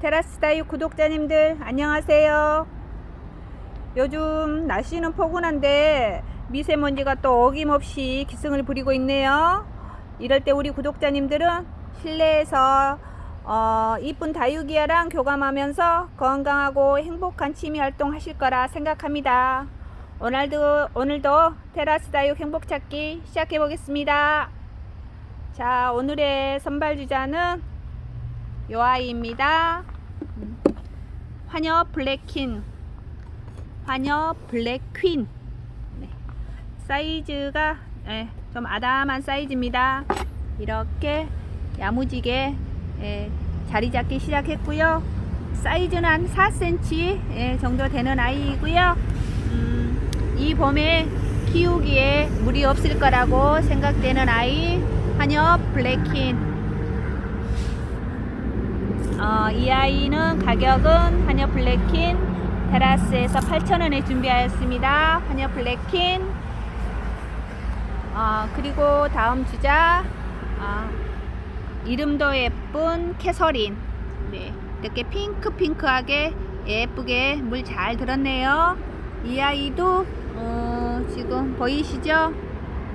테라스 다육 구독자님들 안녕하세요. 요즘 날씨는 포근한데 미세먼지가 또 어김없이 기승을 부리고 있네요. 이럴 때 우리 구독자님들은 실내에서 어, 이쁜 다육이야랑 교감하면서 건강하고 행복한 취미 활동 하실 거라 생각합니다. 오늘도, 오늘도 테라스 다육 행복 찾기 시작해 보겠습니다. 자, 오늘의 선발 주자는 요 아이입니다. 음, 화녀 블랙퀸. 화녀 블랙퀸. 네. 사이즈가 예, 좀 아담한 사이즈입니다. 이렇게 야무지게 예, 자리 잡기 시작했고요. 사이즈는 한 4cm 예, 정도 되는 아이이고요. 음, 이 봄에 키우기에 무리 없을 거라고 생각되는 아이 화녀 블랙퀸. 어, 이 아이는 가격은 한여 블랙킨 테라스에서 8,000원에 준비하였습니다. 한여 블랙킨. 어, 그리고 다음 주자 어, 이름도 예쁜 캐서린. 네, 이렇게 핑크 핑크하게 예쁘게 물 잘 들었네요. 이 아이도 어, 지금 보이시죠?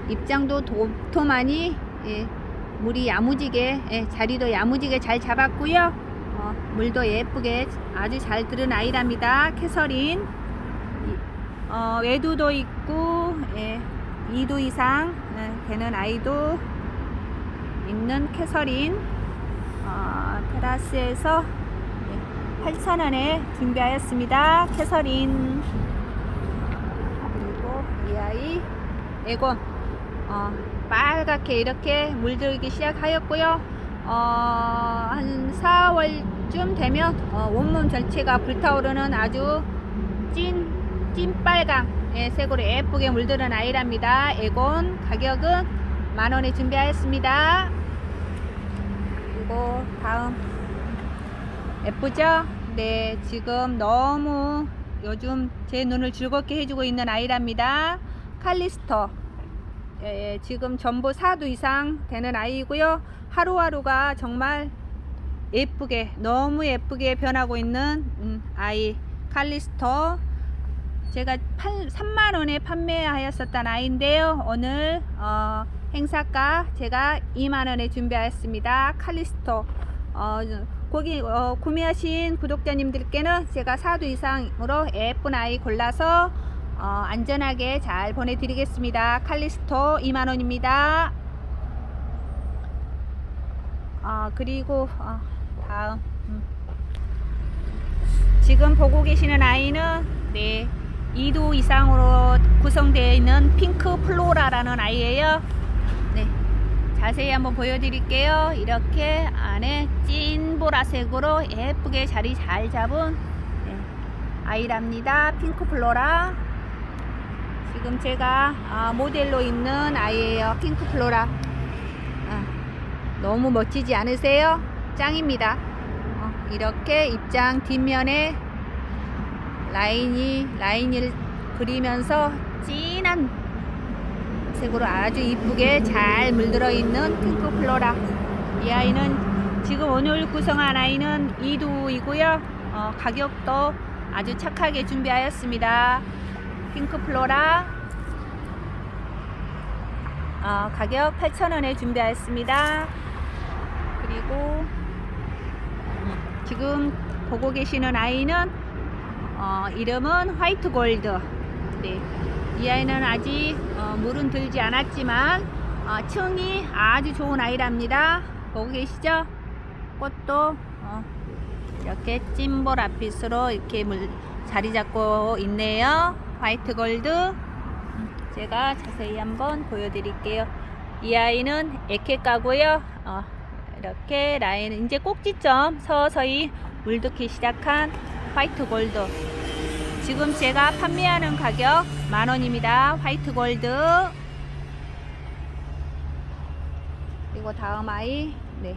입장도 도톰하니 예, 물이 야무지게 예, 자리도 야무지게 잘 잡았고요. 어, 물도 예쁘게 아주 잘 들은 아이랍니다. 캐서린. 이- 어, 외두도 있고, 예, 2도 이상 예, 되는 아이도 있는 캐서린. 어, 테라스에서 예, 8,000원에 준비하였습니다. 캐서린. 그리고 이 아이, 에곤. 어, 빨갛게 이렇게 물들기 시작하였고요. 어, 한 4월쯤 되면 어, 온몸 전체가 불타오르는 아주 찐, 찐빨강 예, 색으로 예쁘게 물드는 아이랍니다. 에곤 가격은 만원에 준비하였습니다. 그리고 다음 예쁘죠? 네, 지금 너무 요즘 제 눈을 즐겁게 해주고 있는 아이랍니다. 칼리스터 예, 예, 지금 전부 4도 이상 되는 아이고요. 하루하루가 정말 예쁘게 너무 예쁘게 변하고 있는 음, 아이 칼리스터 제가 8, 3만 원에 판매하였었던 아이인데요. 오늘 어, 행사가 제가 2만 원에 준비하였습니다. 칼리스터 어, 거기 어, 구매하신 구독자님들께는 제가 4도 이상으로 예쁜 아이 골라서 어, 안전하게 잘 보내드리겠습니다. 칼리스토 2만원입니다. 어, 그리고 어, 다음 음. 지금 보고 계시는 아이는 네 2도 이상으로 구성되어 있는 핑크 플로라라는 아이예요. 네, 자세히 한번 보여드릴게요. 이렇게 안에 찐 보라색으로 예쁘게 자리 잘 잡은 네, 아이랍니다. 핑크 플로라. 지금 제가 아, 모델로 있는 아이예요. 핑크 플로라. 아, 너무 멋지지 않으세요? 짱입니다. 어, 이렇게 입장 뒷면에 라인이 라인을 그리면서 진한 색으로 아주 이쁘게 잘 물들어 있는 핑크 플로라. 이 아이는 지금 오늘 구성한 아이는 2두이고요. 어, 가격도 아주 착하게 준비하였습니다. 핑크 플로라 어, 가격 8,000원에 준비하였습니다. 그리고 음, 지금 보고 계시는 아이는 어, 이름은 화이트 골드. 네. 이 아이는 아직 어, 물은 들지 않았지만 어, 층이 아주 좋은 아이랍니다. 보고 계시죠? 꽃도 어, 이렇게 찐볼 앞빛으로 이렇게 물 자리 잡고 있네요. 화이트 골드. 음, 제가 자세히 한번 보여드릴게요. 이 아이는 에케가고요. 어, 이렇게 라인 이제 꼭지점 서서히 물듣기 시작한 화이트 골드. 지금 제가 판매하는 가격 만원입니다. 화이트 골드. 그리고 다음 아이, 네.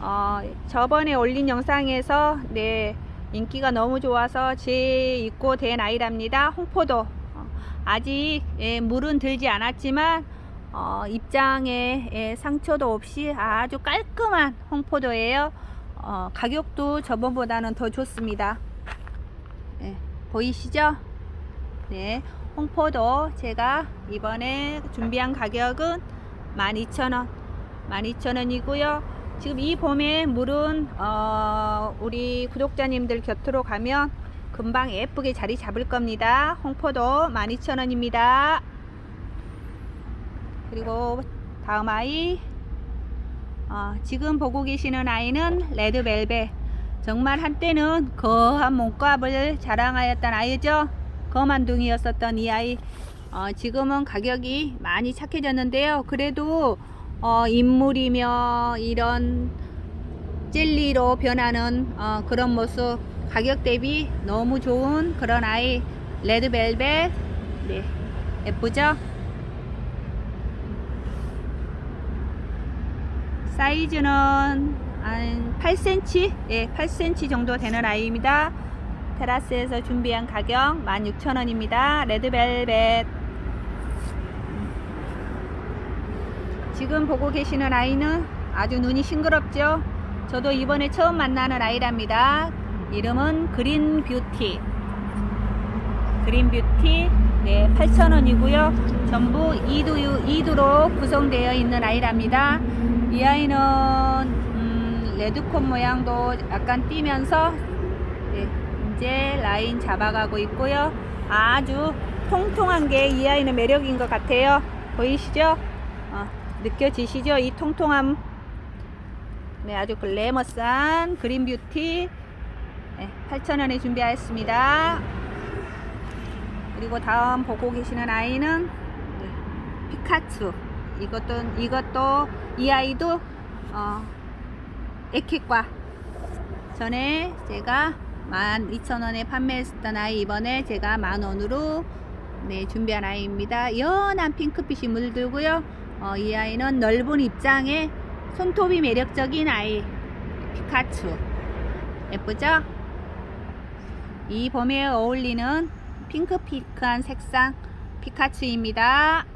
어, 저번에 올린 영상에서, 네, 인기가 너무 좋아서 제 입고 된 아이랍니다. 홍포도. 어, 아직 예, 물은 들지 않았지만 어, 입장에 예, 상처도 없이 아주 깔끔한 홍포도예요. 어, 가격도 저번보다는 더 좋습니다. 예, 보이시죠? 네, 홍포도 제가 이번에 준비한 가격은 12,000원. 12,000원이고요. 지금 이 봄에 물은 어, 우리 구독자님들 곁으로 가면 금방 예쁘게 자리 잡을 겁니다. 홍포도 12,000원입니다. 그리고 다음 아이 어, 지금 보고 계시는 아이는 레드벨벳 정말 한때는 거한 몸값을 자랑하였던 아이죠 거만둥이였었던 이 아이 어, 지금은 가격이 많이 착해졌는데요 그래도 어, 인물이며 이런 젤리로 변하는 어, 그런 모습 가격 대비 너무 좋은 그런 아이 레드벨벳 네 예쁘죠 사이즈는 한 8cm, 예, 8cm 정도 되는 아이입니다. 테라스에서 준비한 가격 16,000원입니다. 레드벨벳. 지금 보고 계시는 아이는 아주 눈이 싱그럽죠? 저도 이번에 처음 만나는 아이랍니다. 이름은 그린 뷰티. 그린 뷰티. 네, 8,000원이고요. 전부 2두, 2두로 구성되어 있는 아이랍니다. 이 아이는 음, 레드콘 모양도 약간 띄면서 네, 이제 라인 잡아가고 있고요. 아주 통통한 게 이 아이는 매력인 것 같아요. 보이시죠? 어, 느껴지시죠? 이 통통함. 네, 아주 글래머스한 그린 뷰티 네, 8,000원에 준비하였습니다. 그리고 다음 보고 계시는 아이는 네, 피카츄. 이것도 이것도 이 아이도 어, 에킥과 전에 제가 12,000원에 판매했었던 아이 이번에 제가 만원으로 네, 준비한 아이입니다. 연한 핑크빛이 물들고요. 어, 이 아이는 넓은 입장에 손톱이 매력적인 아이 피카츄 예쁘죠? 이 봄에 어울리는 핑크핑크한 색상 피카츄입니다.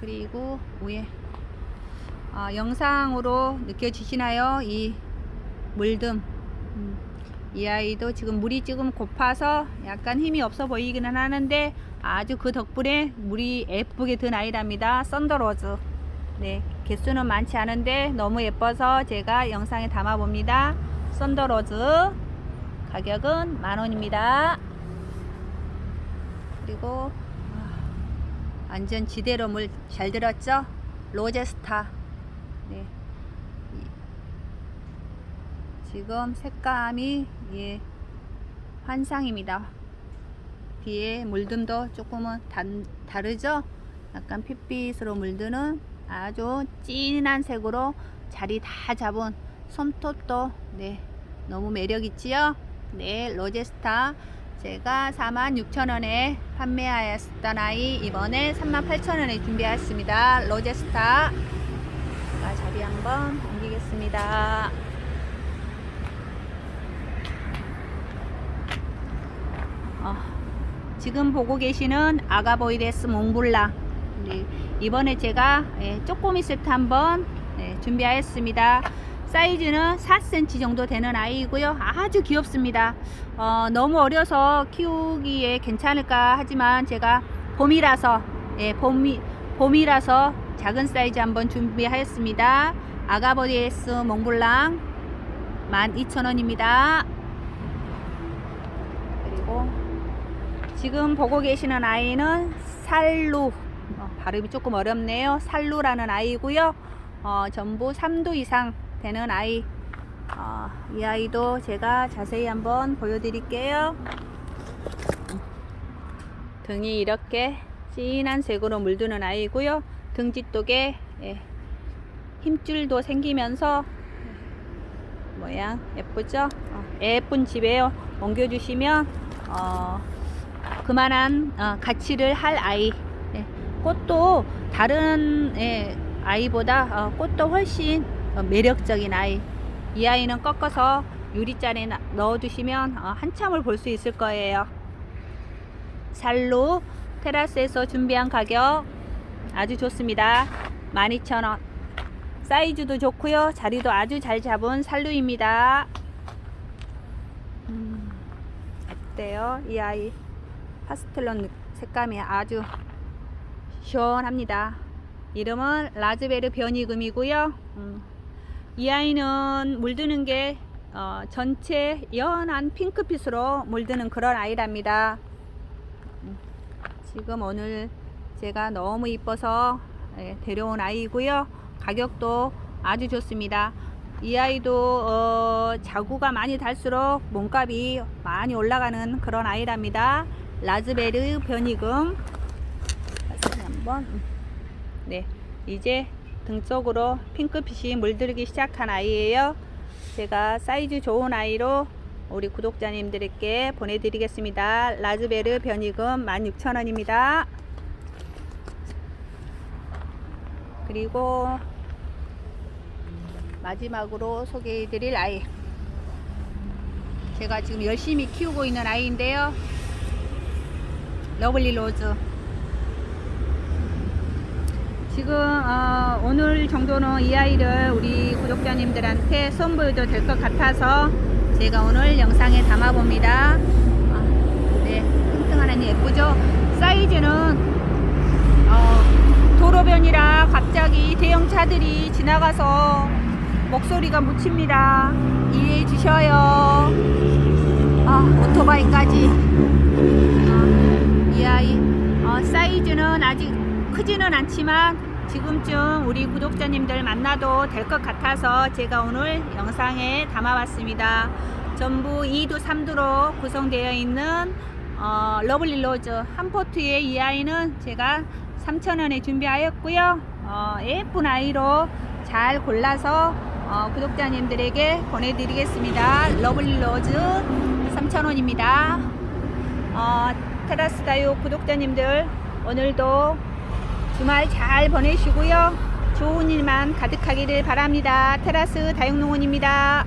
그리고 위에 아, 영상으로 느껴지시나요? 이 물듬 음, 이 아이도 지금 물이 지금 고파서 약간 힘이 없어 보이기는 하는데 아주 그 덕분에 물이 예쁘게 든 아이랍니다. 썬더로즈 네 개수는 많지 않은데 너무 예뻐서 제가 영상에 담아 봅니다. 썬더로즈 가격은 만원입니다. 그리고 완전 지대로 물 잘 들었죠? 로제스타. 네. 이- 지금 색감이 예, 환상입니다. 뒤에 물듬도 조금은 단, 다르죠? 약간 핏빛으로 물드는 아주 진한 색으로 자리 다 잡은 솜톱도 네, 너무 매력 있지요? 네, 로제스타. 제가 46,000원에 판매하였던 아이 이번에 38,000원에 준비했습니다. 로제스타. 제가 자리 한번 옮기겠습니다. 어, 지금 보고 계시는 아가보이데스 몽블랑. 네, 이번에 제가 예, 쪼꼬미 세트 한번 예, 준비하였습니다. 사이즈는 4cm 정도 되는 아이이고요. 아주 귀엽습니다. 어, 너무 어려서 키우기에 괜찮을까 하지만 제가 봄이라서 예, 봄이, 봄이라서 작은 사이즈 한번 준비하였습니다. 아가버디에스 몽블랑 12,000원입니다. 그리고 지금 보고 계시는 아이는 살루 어, 발음이 조금 어렵네요. 살루라는 아이고요. 어, 전부 3도 이상 되는 아이. 어, 이 아이도 제가 자세히 한번 보여드릴게요. 등이 이렇게 진한 색으로 물드는 아이고요. 등짓독에 예, 힘줄도 생기면서 모양 예쁘죠? 어, 예쁜 집에 옮겨주시면 어, 그만한 어, 가치를 할 아이. 예, 꽃도 다른 예, 아이보다 어, 꽃도 훨씬 어, 매력적인 아이. 이 아이는 꺾어서 유리잔에 나- 넣어 두시면 어, 한참을 볼 수 있을 거예요. 살로 테라스에서 준비한 가격 아주 좋습니다. 12,000원. 사이즈도 좋고요. 자리도 아주 잘 잡은 살루입니다. 음, 어때요? 이 아이 파스텔론 색감이 아주 시원합니다. 이름은 라즈베르 변이금이고요. 음, 이 아이는 물드는 게 어, 전체 연한 핑크빛으로 물드는 그런 아이랍니다. 음, 지금 오늘 제가 너무 이뻐서 예, 데려온 아이고요. 가격도 아주 좋습니다. 이 아이도 어, 자구가 많이 달수록 몸값이 많이 올라가는 그런 아이랍니다. 라즈베르 변이금 한번 음. 네 이제 등 쪽으로 핑크빛이 물들기 시작한 아이예요. 제가 사이즈 좋은 아이로 우리 구독자님들께 보내드리겠습니다. 라즈베르 변이금 16,000원입니다. 그리고 마지막으로 소개해드릴 아이. 제가 지금 열심히 키우고 있는 아이인데요. 러블리 로즈. 지금 어, 오늘 정도는 이 아이를 우리 구독자님들한테 선보여도 될 것 같아서 제가 오늘 영상에 담아 봅니다. 아, 네, 뚱뚱하니 예쁘죠? 사이즈는 어, 도로변이라 갑자기 대형차들이 지나가서 목소리가 묻힙니다. 이해해 주셔요. 아, 오토바이까지. 사이즈는 아직 크지는 않지만 지금쯤 우리 구독자님들 만나도 될 것 같아서 제가 오늘 영상에 담아봤습니다. 전부 2두 3두로 구성되어 있는 어, 러블리 로즈 한 포트의 이 아이는 제가 3,000원에 준비하였고요. 어, 예쁜 아이로 잘 골라서 어, 구독자님들에게 보내드리겠습니다. 러블리 로즈 3,000원입니다. 어, 테라스 다육 구독자님들 오늘도 주말 잘 보내시고요. 좋은 일만 가득하기를 바랍니다. 테라스 다육농원입니다.